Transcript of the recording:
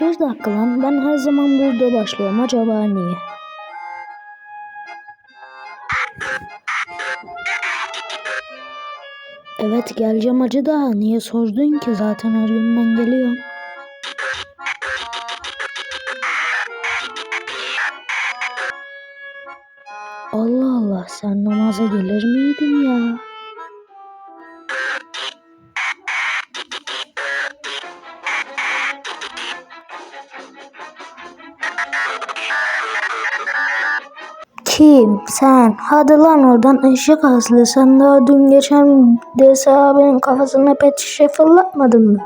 Bir dakika lan ben her zaman burada başlıyorum acaba niye? Evet geleceğim acı da niye sordun ki zaten her gün ben geliyorum. Allah Allah sen namaza gelir miydin ya? Kim? Sen. Hadi lan oradan eşek aslı. Sen daha dün geçen DS abinin kafasına pet şişe fırlatmadın mı?